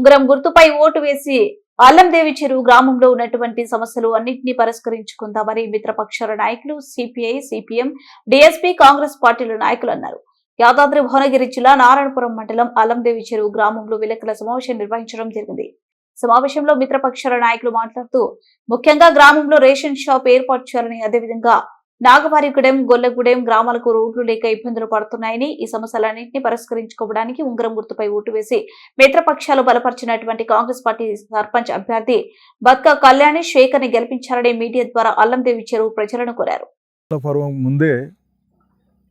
ఉంగరం గుర్తుపై ఓటు వేసి అల్లందేవి చెరువు గ్రామంలో ఉన్నటువంటి సమస్యలు అన్నింటినీ పరిష్కరించుకుందామని మిత్రపక్షాల నాయకులు సిపిఐ సిపిఎం డిఎస్పీ కాంగ్రెస్ పార్టీల నాయకులు అన్నారు. యాదాద్రి భువనగిరి జిల్లా నారాయణపురం మండలం అల్లందేవి చెరువు గ్రామంలో విలేకరుల సమావేశం నిర్వహించడం జరిగింది. సమావేశంలో మిత్రపక్షాల నాయకులు మాట్లాడుతూ ముఖ్యంగా గ్రామంలో రేషన్ షాప్ ఏర్పాటు చేయాలని అదేవిధంగా నాగవారిగూడెం గొల్లగూడెం గ్రామాలకు రోడ్లు లేక ఇబ్బందులు పడుతున్నాయని ఈ సమస్యలన్నింటినీ పరిష్కరించుకోవడానికి ఉంగరం గుర్తుపై ఓటు వేసి మిత్రపక్షాలు బలపరిచినటువంటి కాంగ్రెస్ పార్టీ సర్పంచ్ అభ్యర్థి బత్క కళ్యాణి శేఖర్ని గెలిపించాలని మీడియా ద్వారా అల్లందేవి చెరువు ప్రజలను కోరారు. పర్వం ముందే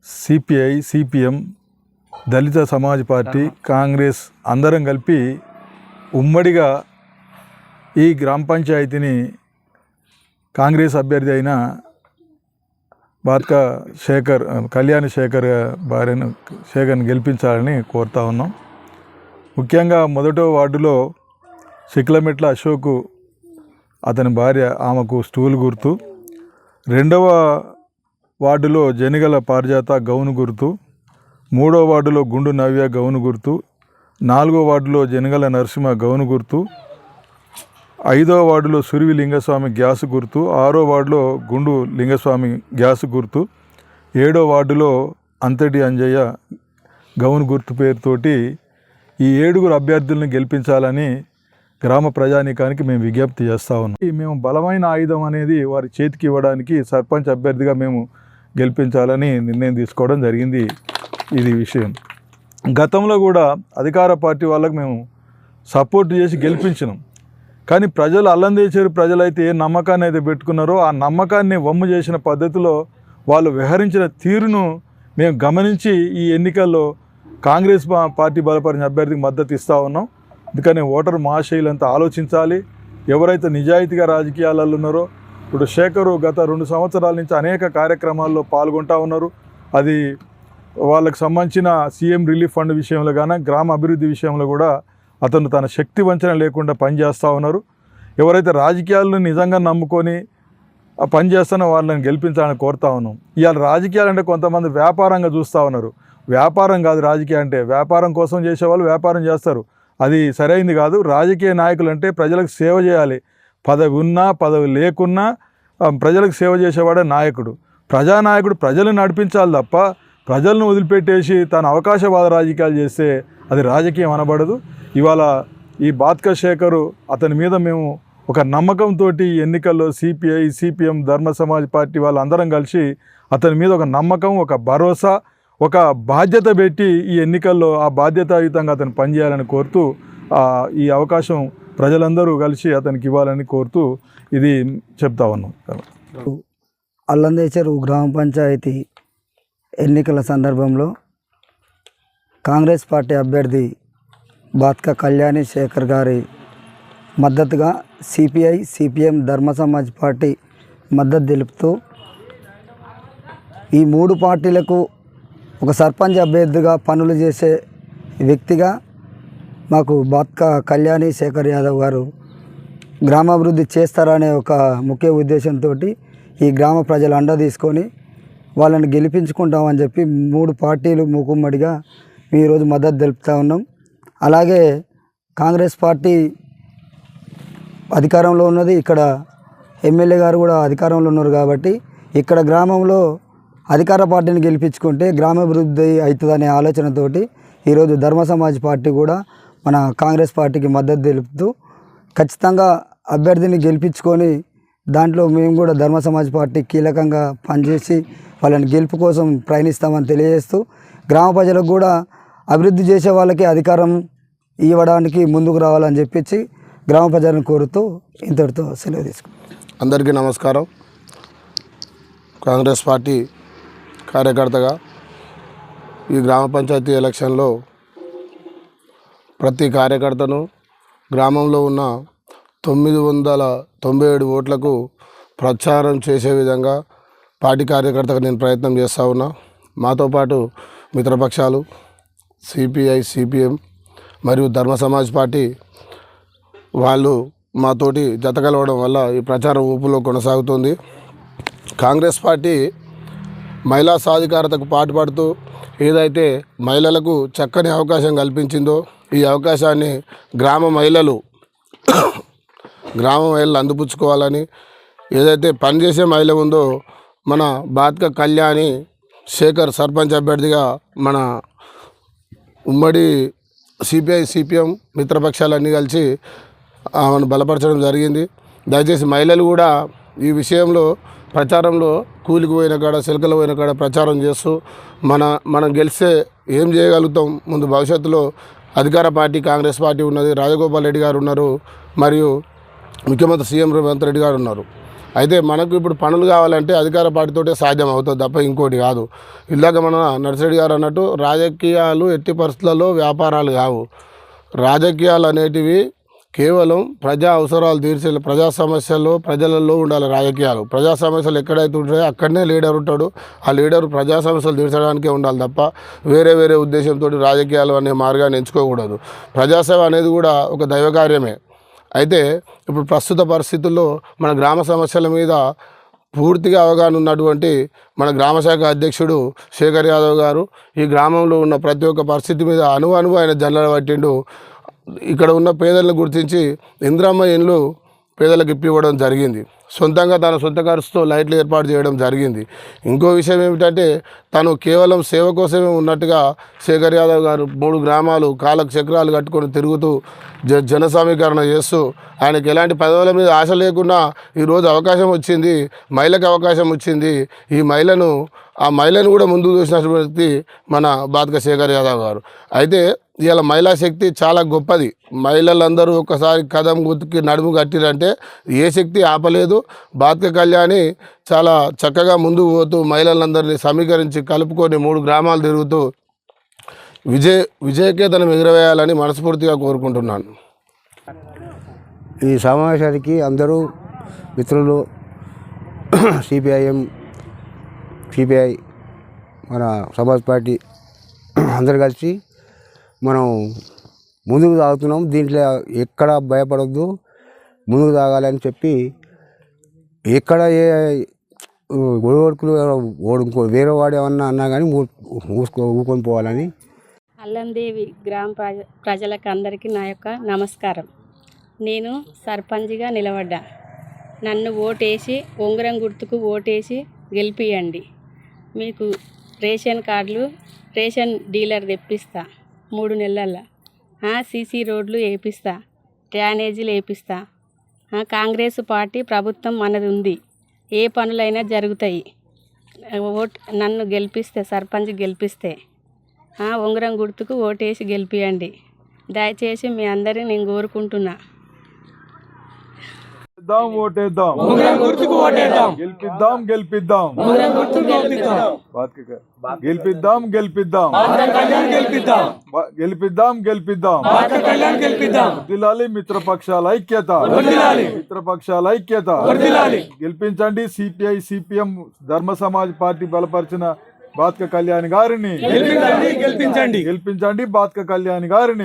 CPI CPM Dalit Samaj party Congress అందరం కలిపి ఉమ్మడిగా ఈ గ్రామ పంచాయతీని కాంగ్రెస్ అభ్యర్థి అయిన బాత్కా శేఖర్ కళ్యాణ్ శేఖర్ భార్యను శేఖర్ని గెలిపించాలని కోరుతా ఉన్నాం. ముఖ్యంగా మొదటో వార్డులో శిక్లమెట్ల అశోకు అతని భార్య ఆమెకు స్టూల్ గుర్తు. రెండవ వార్డులో జనిగల పారిజాత గౌను గుర్తు. మూడో వార్డులో గుండు నవ్య గౌను గుర్తు. నాలుగో వార్డులో జనగల నరసింహ గౌను గుర్తు. ఐదో వార్డులో సురివి లింగస్వామి గ్యాస్ గుర్తు ఆరో వార్డులో గుండు లింగస్వామి గ్యాస్ గుర్తు ఏడో వార్డులో అంతటి అంజయ్య గౌను గుర్తు పేరుతోటి ఈ ఏడుగురు అభ్యర్థులను గెలిపించాలని గ్రామ ప్రజానీకానికి మేము విజ్ఞప్తి చేస్తూ ఉన్నాం. ఈ మేము బలమైన ఆయుధం అనేది వారి చేతికి ఇవ్వడానికి సర్పంచ్ అభ్యర్థిగా మేము గెలిపించాలని నిర్ణయం తీసుకోవడం జరిగింది ఇది విషయం. గతంలో కూడా అధికార పార్టీ వాళ్ళకు మేము సపోర్ట్ చేసి గెలిపించినాం. కానీ ప్రజలు అల్లం చేసేరు ప్రజలైతే ఏ నమ్మకాన్ని అయితే పెట్టుకున్నారో ఆ నమ్మకాన్ని వమ్ము చేసిన పద్ధతిలో వాళ్ళు వ్యవహరించిన తీరును మేము గమనించి ఈ ఎన్నికల్లో కాంగ్రెస్ పార్టీ బలపరిచిన అభ్యర్థికి మద్దతు ఇస్తూ ఉన్నాం. అందుకని ఓటర్ మహాశైలంతా ఆలోచించాలి. ఎవరైతే నిజాయితీగా రాజకీయాలలో ఉన్నారో ఇప్పుడు శేఖరు గత రెండు సంవత్సరాల నుంచి అనేక కార్యక్రమాల్లో పాల్గొంటా ఉన్నారు. అది వాళ్ళకు సంబంధించిన సీఎం రిలీఫ్ ఫండ్ విషయంలో కానీ గ్రామ అభివృద్ధి విషయంలో కూడా అతను తన శక్తి వంచన లేకుండా పనిచేస్తూ ఉన్నారు. ఎవరైతే రాజకీయాలను నిజంగా నమ్ముకొని పనిచేస్తున్న పని చేస్తున్న వాళ్ళని గెలిపించాలని కోరుతా ఉన్నాం. ఇవాళ రాజకీయాలు అంటే కొంతమంది వ్యాపారంగా చూస్తూ ఉన్నారు. వ్యాపారం కాదు రాజకీయం అంటే వ్యాపారం కోసం చేసేవాళ్ళు వ్యాపారం చేస్తారు. అది సరైంది కాదు. రాజకీయ నాయకులు అంటే ప్రజలకు సేవ చేయాలి. పదవి ఉన్నా పదవి లేకున్నా ప్రజలకు సేవ చేసేవాడే నాయకుడు. ప్రజానాయకుడు ప్రజలను నడిపించాలి తప్ప ప్రజలను వదిలిపెట్టేసి తన అవకాశవాద రాజకీయాలు చేస్తే అది రాజకీయం అనబడదు. ఇవాళ ఈ బాత్క శేఖరు అతని మీద మేము ఒక నమ్మకంతో ఎన్నికల్లో సిపిఐ సిపిఎం ధర్మ సమాజ్ పార్టీ వాళ్ళందరం కలిసి అతని మీద ఒక నమ్మకం ఒక భరోసా ఒక బాధ్యత పెట్టి ఈ ఎన్నికల్లో ఆ బాధ్యతాయుతంగా అతను పనిచేయాలని కోరుతూ ఈ అవకాశం ప్రజలందరూ కలిసి అతనికి ఇవ్వాలని కోరుతూ ఇది చెప్తా ఉన్నాం. అల్లందేచరు గ్రామ పంచాయతీ ఎన్నికల సందర్భంలో కాంగ్రెస్ పార్టీ అభ్యర్థి బాత్క కళ్యాణి శేఖర్ గారి మద్దతుగా సిపిఐ సిపిఎం ధర్మ సమాజ్ పార్టీ మద్దతు తెలుపుతూ ఈ మూడు పార్టీలకు ఒక సర్పంచ్ అభ్యర్థిగా పనులు చేసే వ్యక్తిగా మాకు బాత్క కళ్యాణి శేఖర్ యాదవ్ గారు గ్రామాభివృద్ధి చేస్తారనే ఒక ముఖ్య ఉద్దేశంతో ఈ గ్రామ ప్రజలు అండ తీసుకొని వాళ్ళని గెలిపించుకుంటామని చెప్పి మూడు పార్టీలు మూకుమ్మడిగా ఈరోజు మద్దతు తెలుపుతా ఉన్నాం. అలాగే కాంగ్రెస్ పార్టీ అధికారంలో ఉన్నది. ఇక్కడ ఎమ్మెల్యే గారు కూడా అధికారంలో ఉన్నారు కాబట్టి ఇక్కడ గ్రామంలో అధికార పార్టీని గెలిపించుకుంటే గ్రామాభివృద్ధి అవుతుందనే ఆలోచనతోటి ఈరోజు ధర్మ సమాజ్ పార్టీ కూడా మన కాంగ్రెస్ పార్టీకి మద్దతు తెలుపుతూ ఖచ్చితంగా అభ్యర్థిని గెలిపించుకొని దాంట్లో మేము కూడా ధర్మ సమాజ్ పార్టీ కీలకంగా పనిచేసి వాళ్ళని గెలుపు కోసం ప్రయాణిస్తామని తెలియజేస్తూ గ్రామ ప్రజలకు కూడా అభివృద్ధి చేసే వాళ్ళకి అధికారం ఇవ్వడానికి ముందుకు రావాలని చెప్పేసి గ్రామ ప్రజలను కోరుతూ ఇంతటితో సెలవు తీసుకున్నాం అందరికీ నమస్కారం. కాంగ్రెస్ పార్టీ కార్యకర్తగా ఈ గ్రామ పంచాయతీ ఎలక్షన్లో ప్రతి కార్యకర్తను గ్రామంలో ఉన్న తొమ్మిది వందల తొంభై ఏడు ఓట్లకు ప్రచారం చేసే విధంగా పార్టీ కార్యకర్తగా నేను ప్రయత్నం చేస్తూ ఉన్నా. మాతో పాటు మిత్రపక్షాలు సిపిఐ సిపిఎం మరియు ధర్మ సమాజ్ పార్టీ వాళ్ళు మాతోటి జత కలవడం వల్ల ఈ ప్రచారం ఊపులో కొనసాగుతుంది. కాంగ్రెస్ పార్టీ మహిళా సాధికారతకు పాటుపడుతూ ఏదైతే మహిళలకు చక్కని అవకాశం కల్పించిందో ఈ అవకాశాన్ని గ్రామ మహిళలు గ్రామ మహిళలు అందిపుచ్చుకోవాలని ఏదైతే పనిచేసే మహిళ ఉందో మన బాత్క కళ్యాణి శేఖర్ సర్పంచ్ అభ్యర్థిగా మన ఉమ్మడి సిపిఐ సిపిఎం మిత్రపక్షాలన్నీ కలిసి ఆమెను బలపరచడం జరిగింది. దయచేసి మహిళలు కూడా ఈ విషయంలో ప్రచారంలో కూలికి పోయిన కాడ సిలకలు పోయిన కాడ ప్రచారం చేస్తూ మన మనం గెలిస్తే ఏం చేయగలుగుతాం? ముందు భవిష్యత్తులో అధికార పార్టీ కాంగ్రెస్ పార్టీ ఉన్నది. రాజగోపాల్ రెడ్డి గారు ఉన్నారు. మరియు ముఖ్యమంత్రి సీఎం రేవంత్ రెడ్డి గారు ఉన్నారు. అయితే మనకు ఇప్పుడు పనులు కావాలంటే అధికార పార్టీతోటే సాధ్యం అవుతుంది తప్ప ఇంకోటి కాదు. ఇందాక మన నర్సిరెడ్డి గారు అన్నట్టు రాజకీయాలు ఎట్టి పరిస్థితులలో వ్యాపారాలు కావు. రాజకీయాలు అనేటివి కేవలం ప్రజా అవసరాలు తీర్చే ప్రజా సమస్యల్లో ప్రజలలో ఉండాలి రాజకీయాలు. ప్రజా సమస్యలు ఎక్కడైతే ఉంటాయో అక్కడనే లీడర్ ఉంటాడు. ఆ లీడర్ ప్రజా సమస్యలు తీర్చడానికే ఉండాలి తప్ప వేరే వేరే ఉద్దేశంతో రాజకీయాలు అనే మార్గాన్ని ఎంచుకోకూడదు. ప్రజాసేవ అనేది కూడా ఒక దైవకార్యమే. అయితే ఇప్పుడు ప్రస్తుత పరిస్థితుల్లో మన గ్రామ సమస్యల మీద పూర్తిగా అవగాహన ఉన్నటువంటి మన గ్రామ శాఖ అధ్యక్షుడు శేఖర్ యాదవ్ గారు ఈ గ్రామంలో ఉన్న ప్రతి ఒక్క పరిస్థితి మీద అణువు అనువు ఆయన జల్లడ పట్టిండు. ఇక్కడ ఉన్న పేదలను గుర్తించి ఇంద్రమ్మ ఇండ్లు పేదలకు ఇప్పివ్వడం జరిగింది. సొంతంగా తన సొంత ఖర్చుతో లైట్లు ఏర్పాటు చేయడం జరిగింది. ఇంకో విషయం ఏమిటంటే తను కేవలం సేవ కోసమే ఉన్నట్టుగా శేఖర్ యాదవ్ గారు మూడు గ్రామాలు కాళ్ళకు చక్రాలు కట్టుకొని తిరుగుతూ జ జన సమీకరణ చేస్తూ ఆయనకి ఎలాంటి పదవుల మీద ఆశ లేకుండా ఈరోజు అవకాశం వచ్చింది మహిళకు అవకాశం వచ్చింది. ఈ మహిళను ఆ మహిళను కూడా ముందుకు చూసినటువంటి వ్యక్తి మన బాతక శేఖర్ యాదవ్ గారు. అయితే ఇవాళ మహిళా శక్తి చాలా గొప్పది. మహిళలందరూ ఒకసారి కదం గుర్తుకి నడుము కట్టిరంటే ఏ శక్తి ఆపలేదు. బాద్క కళ్యాణి చాలా చక్కగా ముందుకు పోతూ మహిళలందరినీ సమీకరించి కలుపుకొని మూడు గ్రామాలు తిరుగుతూ విజయ విజయకేతనం ఎగురవేయాలని మనస్ఫూర్తిగా కోరుకుంటున్నాను. ఈ సమావేశానికి అందరూ మిత్రులు సిపిఐఎం సిపిఐ మన సమాజ్ పార్టీ అందరు కలిసి మనం ముందుకు సాగుతున్నాం. దీంట్లో ఎక్కడ భయపడొద్దు. ముందుకు సాగాలని చెప్పి ఎక్కడ ఏ గొడవడుకులు ఓడుకో వేరే వాడు ఏమన్నా అన్నా కానీ మూసుకో ఊకొని పోవాలని. అల్లందేవి గ్రామ ప్రజ ప్రజలకు అందరికీ నా యొక్క నమస్కారం. నేను సర్పంచ్గా నిలబడ్డా. నన్ను ఓటేసి ఉంగరం గుర్తుకు ఓటేసి గెలిపియండి. మీకు రేషన్ కార్డులు రేషన్ డీలర్ తెప్పిస్తా. మూడు నెలల్లో. సీసీ రోడ్లు వేపిస్తా. డ్యానేజీలు వేపిస్తా. కాంగ్రెస్ పార్టీ ప్రభుత్వం మనది ఉంది. ఏ పనులైనా జరుగుతాయి. ఓట్ నన్ను గెలిపిస్తే సర్పంచ్ గెలిపిస్తే. ఉంగరం గుర్తుకు ఓటేసి గెలిపియండి. దయచేసి మీ అందరిని నేను కోరుకుంటున్నా. గెలిపిద్దాం ఓటేద్దాం గెలిపిద్దాం గెలిపిద్దాం బాత్క- గెలిపిద్దాం గెలిపిద్దాం బా- గెలిపిద్దాం గెలిపిద్దాం వర్ధిల్లాలి మిత్రపక్షాల ఐక్యత మిత్రపక్షాల ఐక్యత గెలిపించండి సిపిఐ సిపిఎం ధర్మ సమాజ్ పార్టీ బలపరిచిన బాత్క కళ్యాణి గారిని గెలిపించండి గెలిపించండి బాత్క కళ్యాణి గారిని